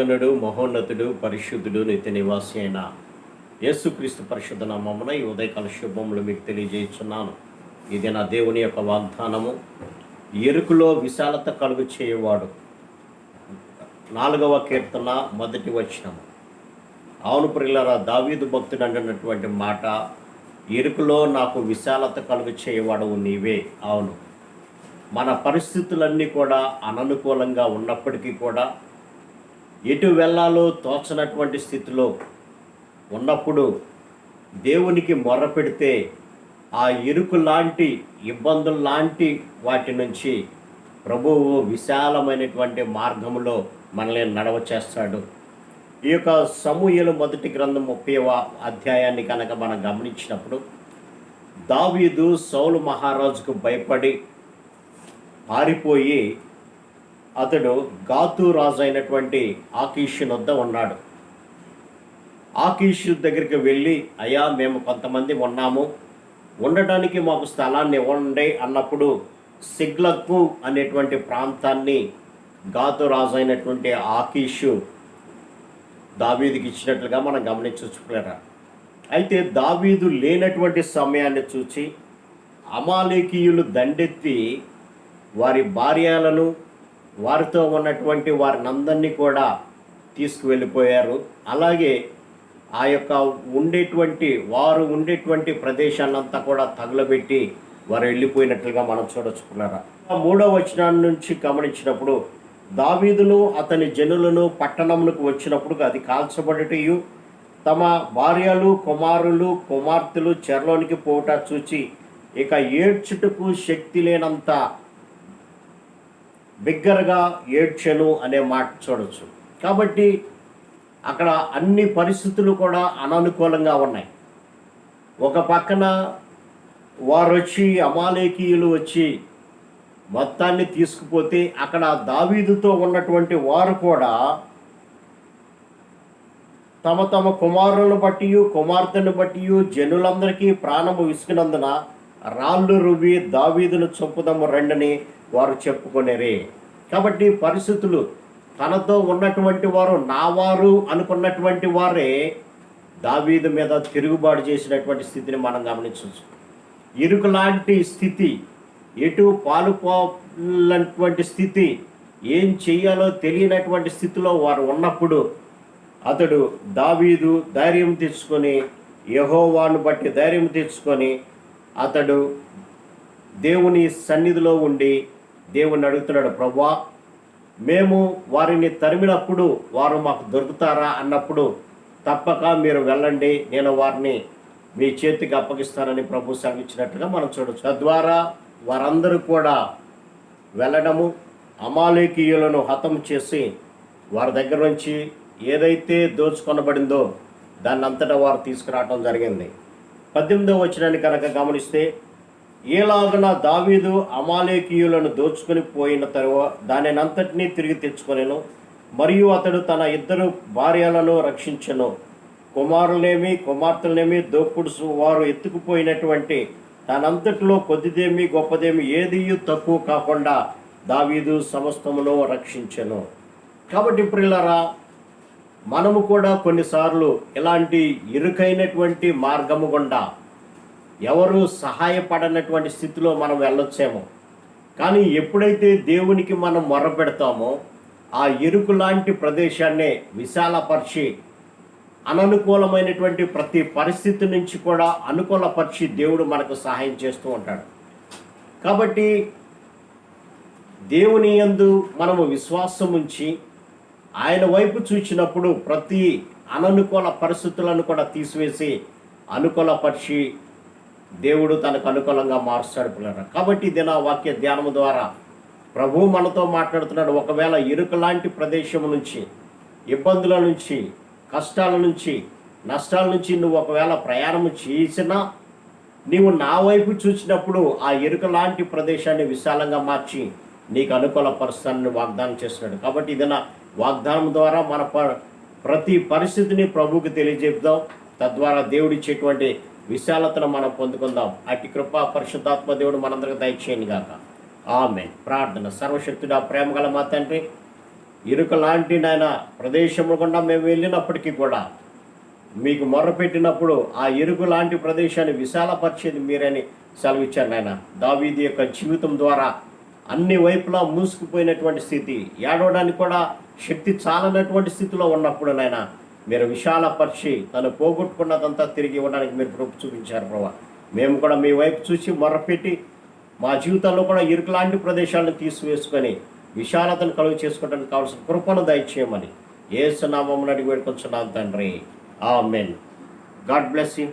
మహాగణుడు మహోన్నతుడు పరిశుద్ధుడు నిత్య నివాసి అయిన యేసుక్రీస్తు పరిశుద్ధ నామమున ఈ ఉదయకాల శుభములు మీకు తెలియజేస్తున్నాను. ఇది నా దేవుని యొక్క వాగ్దానము. ఎరుకులో విశాలత కలుగు చేయవాడు. నాలుగవ కీర్తన మొదటి వచనము. అవును ప్రిల్లరా దావీదు భక్తుడు అంటున్నటువంటి మాట ఎరుకులో నాకు విశాలత కలుగు చేయవాడు నీవే. అవును. మన పరిస్థితులన్నీ కూడా అననుకూలంగా ఉన్నప్పటికీ కూడా ఎటు వెళ్ళాలో తోచనటువంటి స్థితిలో ఉన్నప్పుడు దేవునికి మొర్ర పెడితే ఆ ఇరుకు లాంటి ఇబ్బందులు లాంటి వాటి నుంచి ప్రభువు విశాలమైనటువంటి మార్గంలో మనల్ని నడవ చేస్తాడు ఈ యొక్క సమూహలు మొదటి గ్రంథం ముప్పై అధ్యాయాన్ని కనుక మనం గమనించినప్పుడు దావీదు సౌలు మహారాజుకు భయపడి పారిపోయి అతడు గాతు రాజు అయినటువంటి ఆకీషు వద్ద ఉన్నాడు. ఆకీషు దగ్గరికి వెళ్ళి అయ్యా మేము కొంతమంది ఉన్నాము. ఉండటానికి మాకు స్థలాన్ని ఇవ్వండి అన్నప్పుడు సిగ్లక్కు అనేటువంటి ప్రాంతాన్ని గాతు రాజు అయినటువంటి ఆకీషు దావీదికి ఇచ్చినట్లుగా మనం గమనించుకోలేరా అయితే దావీదు లేనటువంటి సమయాన్ని చూచి అమాలేకీయులు దండెత్తి వారి భార్యలను వారితో ఉన్నటువంటి వారిని అందరినీ కూడా తీసుకువెళ్ళిపోయారు. అలాగే ఆ యొక్క ఉండేటువంటి వారు ఉండేటువంటి ప్రదేశాన్నంతా కూడా తగులబెట్టి వారు వెళ్ళిపోయినట్లుగా మనం చూడొచ్చుకున్నారా. మూడో వచనాన్ని నుంచి గమనించినప్పుడు దావీదును అతని జనులను పట్టణములకు వచ్చినప్పుడు అది కాల్చబడటయు తమ భార్యలు కుమారులు కుమార్తెలు చెరలోనికి పోట చూచి ఇక ఏడ్చుటకు శక్తి లేనంత బిగ్గరగా ఏడ్చెను అనే మాట చూడొచ్చు. కాబట్టి అక్కడ అన్ని పరిస్థితులు కూడా అననుకూలంగా ఉన్నాయి. ఒక పక్కన వారు వచ్చి అమాలేకీయులు వచ్చి మొత్తాన్ని తీసుకుపోతే అక్కడ దావీదుతో ఉన్నటువంటి వారు కూడా తమ తమ కుమారులను బట్టి కుమార్తెను బట్టి జనులందరికీ ప్రాణము విసుకునందున రాళ్ళు రువి దావీదును చంపుదము రెండని వారు చెప్పుకొనేరే. కాబట్టి పరిస్థితులు తనతో ఉన్నటువంటి వారు నా వారు అనుకున్నటువంటి వారే దావీదు మీద తిరుగుబాటు చేసినటువంటి స్థితిని మనం గమనించవచ్చు. ఇరుకు లాంటి స్థితి ఎటు పాలుపోటువంటి స్థితి ఏం చేయాలో తెలియనటువంటి స్థితిలో వారు ఉన్నప్పుడు అతడు దావీదు ధైర్యం తెచ్చుకొని యహోవాను బట్టి ధైర్యం తెచ్చుకొని అతడు దేవుని సన్నిధిలో ఉండి దేవుణ్ణి అడుగుతున్నాడు ప్రవ్వా మేము వారిని తరిమినప్పుడు వారు మాకు దొరుకుతారా? అన్నప్పుడు తప్పక మీరు వెళ్ళండి నేను వారిని మీ చేతికి అప్పగిస్తానని ప్రభు సెలవిచ్చినట్టుగా మనం చూడవచ్చు తద్వారా వారందరూ కూడా వెళ్ళడము అమాలేకీయులను హతం చేసి వారి దగ్గర నుంచి ఏదైతే దోచుకొనబడిందో దాన్ని అంతటా వారు తీసుకురావడం జరిగింది. పద్దెనిమిదో వచనాన్ని కనుక గమనిస్తే ఏలాగన దావీదు అమాలేకీయులను దోచుకొని పోయిన తరువాత దానినంతటినీ తిరిగి తెచ్చుకొనెను. మరియు అతడు తన ఇద్దరు భార్యలను రక్షించెను. కుమారులేమి కుమార్తెలనేమి దోపుడు వారు ఎత్తుకుపోయినటువంటి తనంతటిలో కొద్దిదేమి గొప్పదేమి ఏది తక్కువ కాకుండా దావీదు సమస్తములో రక్షించెను. కాబట్టి ప్రిల్లరా మనము కూడా కొన్నిసార్లు ఇలాంటి ఇరుకైనటువంటి మార్గము గుండా ఎవరు సహాయపడనటువంటి స్థితిలో మనం వెళ్ళొచ్చేమో. కానీ ఎప్పుడైతే దేవునికి మనం మొర్ర పెడతామో ఆ ఎరుకు లాంటి ప్రదేశాన్నే విశాలపరిచి అననుకూలమైనటువంటి ప్రతి పరిస్థితి నుంచి కూడా అనుకూలపరిచి దేవుడు మనకు సహాయం చేస్తూ ఉంటాడు. కాబట్టి దేవుని యందు మనము విశ్వాసం ఉంచి ఆయన వైపు చూచినప్పుడు ప్రతి అననుకూల పరిస్థితులను కూడా తీసివేసి అనుకూలపరిచి దేవుడు తనకు అనుకూలంగా మారుస్తాడు పిల్లరా. కాబట్టి దిన వాక్య ధ్యానం ద్వారా ప్రభు మనతో మాట్లాడుతున్నాడు. ఒకవేళ ఇరుకు లాంటి ప్రదేశం నుంచి ఇబ్బందుల నుంచి కష్టాల నుంచి నష్టాల నుంచి నువ్వు ఒకవేళ ప్రయాణం చేసినా నీవు నా వైపు చూసినప్పుడు ఆ ఎరుక లాంటి ప్రదేశాన్ని విశాలంగా మార్చి నీకు అనుకూల పరుస్తానని వాగ్దానం చేస్తున్నాడు. కాబట్టి ఇది నా వాగ్దానం ద్వారా మన ప- ప్రతి పరిస్థితిని ప్రభువుకి తెలియజెప్దాం తద్వారా దేవుడిచ్చేటువంటి విశాలతను మనం పొందుకుందాం. అటు కృప పరిశుద్ధాత్మ దేవుడు మనందరికి దయచేయండి గాక. ఆమె ప్రార్థన సర్వశక్తుడా ప్రేమగల మా తండ్రి ఇరుక లాంటి నాయన ప్రదేశము గుండా మేము వెళ్ళినప్పటికీ కూడా మీకు మొర్రపెట్టినప్పుడు ఆ ఇరుకు లాంటి ప్రదేశాన్ని విశాలపరిచేది మీరని సెలవిచ్చారు నాయన. దావీది యొక్క జీవితం ద్వారా అన్ని వైపులా మూసుకుపోయినటువంటి స్థితి ఏడవడానికి కూడా శక్తి చాలనటువంటి స్థితిలో ఉన్నప్పుడు నాయన మీరు విశాలపరిచి తను పోగొట్టుకున్నదంతా తిరిగి ఇవ్వడానికి మీరు కృప చూపించారు ప్రభా. మేము కూడా మీ వైపు చూసి మొర్రపెట్టి మా జీవితంలో కూడా ఇరుకులాంటి ప్రదేశాలను తీసివేసుకొని విశాలతను కలుగు చేసుకోవడానికి కావాల్సిన కృపను దయచేయమని ఏసునామం అడిగి వేడుకొచ్చున్నాను తండ్రి. ఆమెన్. God bless you.